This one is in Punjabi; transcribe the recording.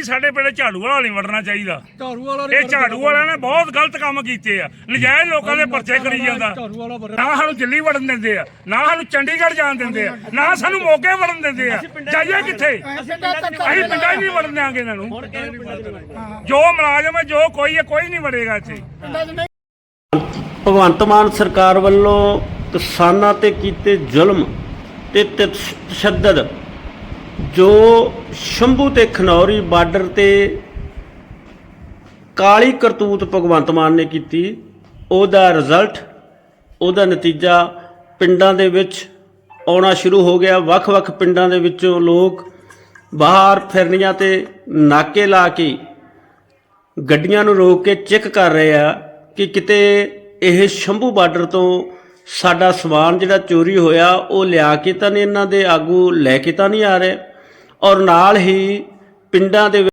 ਜੀ ਸਾਡੇ ਪਿੰਡ ਝਾੜੂ ਵਾਲਾ ਨਹੀਂ ਵੜਨਾ ਚਾਹੀਦਾ। ਝਾੜੂ ਵਾਲਾ ਇਹ ਝਾੜੂ ਵਾਲਿਆਂ ਨੇ ਬਹੁਤ ਗਲਤ ਕੰਮ ਕੀਤੇ ਆ। ਨਜਾਇਜ਼ ਲੋਕਾਂ ਦੇ ਪਰਚੇ ਕਰੀ ਜਾਂਦਾ। ਨਾ ਸਾਨੂੰ ਦਿੱਲੀ ਵੜਨ ਦਿੰਦੇ ਆ ਨਾ ਸਾਨੂੰ ਚੰਡੀਗੜ੍ਹ ਜਾਣ ਦਿੰਦੇ ਆ ਨਾ ਸਾਨੂੰ ਮੋਗੇ ਵੜਨ ਦਿੰਦੇ ਆ। ਜਾਈਏ ਕਿੱਥੇ? ਅਸੀਂ ਪਿੰਡਾਂ 'ਚ ਨਹੀਂ ਵੜਨ ਦਿਆਂਗੇ ਇਹਨਾਂ ਨੂੰ। ਜੋ ਮੁਲਾਜ਼ਮ ਹੈ ਜੋ ਕੋਈ ਹੈ ਕੋਈ ਨਹੀਂ ਵੜੇਗਾ ਇੱਥੇ। ਭਗਵੰਤ ਮਾਨ ਸਰਕਾਰ ਵੱਲੋਂ ਕਿਸਾਨਾਂ ਤੇ ਕੀਤੇ ਜ਼ੁਲਮ ਤੇ ਤਸ਼- ਤਸ਼ੱਦਦ ਜੋ ਸ਼ੰਭੂ ਤੇ ਖਨੌਰੀ ਬਾਰਡਰ ਤੇ ਕਾਲੀ ਕਰਤੂਤ ਭਗਵੰਤ ਮਾਨ ਨੇ ਕੀਤੀ, ਉਹਦਾ ਰਿਜ਼ਲਟ ਉਹਦਾ ਨਤੀਜਾ ਪਿੰਡਾਂ ਦੇ ਵਿੱਚ ਆਉਣਾ ਸ਼ੁਰੂ ਹੋ ਗਿਆ। ਵੱਖ-ਵੱਖ ਪਿੰਡਾਂ ਦੇ ਵਿੱਚੋਂ ਲੋਕ ਬਾਹਰ ਫਿਰਨੀਆਂ ਤੇ ਨਾਕੇ ਲਾ ਕੇ ਗੱਡੀਆਂ ਨੂੰ ਰੋਕ ਕੇ ਚੈੱਕ ਕਰ ਰਹੇ ਆ ਕਿ ਕਿਤੇ ਇਹ ਸ਼ੰਭੂ ਬਾਰਡਰ ਤੋਂ ਸਾਡਾ ਸਮਾਨ ਜਿਹੜਾ ਚੋਰੀ ਹੋਇਆ, ਉਹ ਲਿਆ ਕੇ ਤਾਂ ਨਹੀਂ ਇਹਨਾਂ ਦੇ ਆਗੂ, ਲੈ ਕੇ ਤਾਂ ਨਹੀਂ ਆ ਰਹੇ। ਔਰ ਨਾਲ ਹੀ ਪਿੰਡਾਂ ਦੇ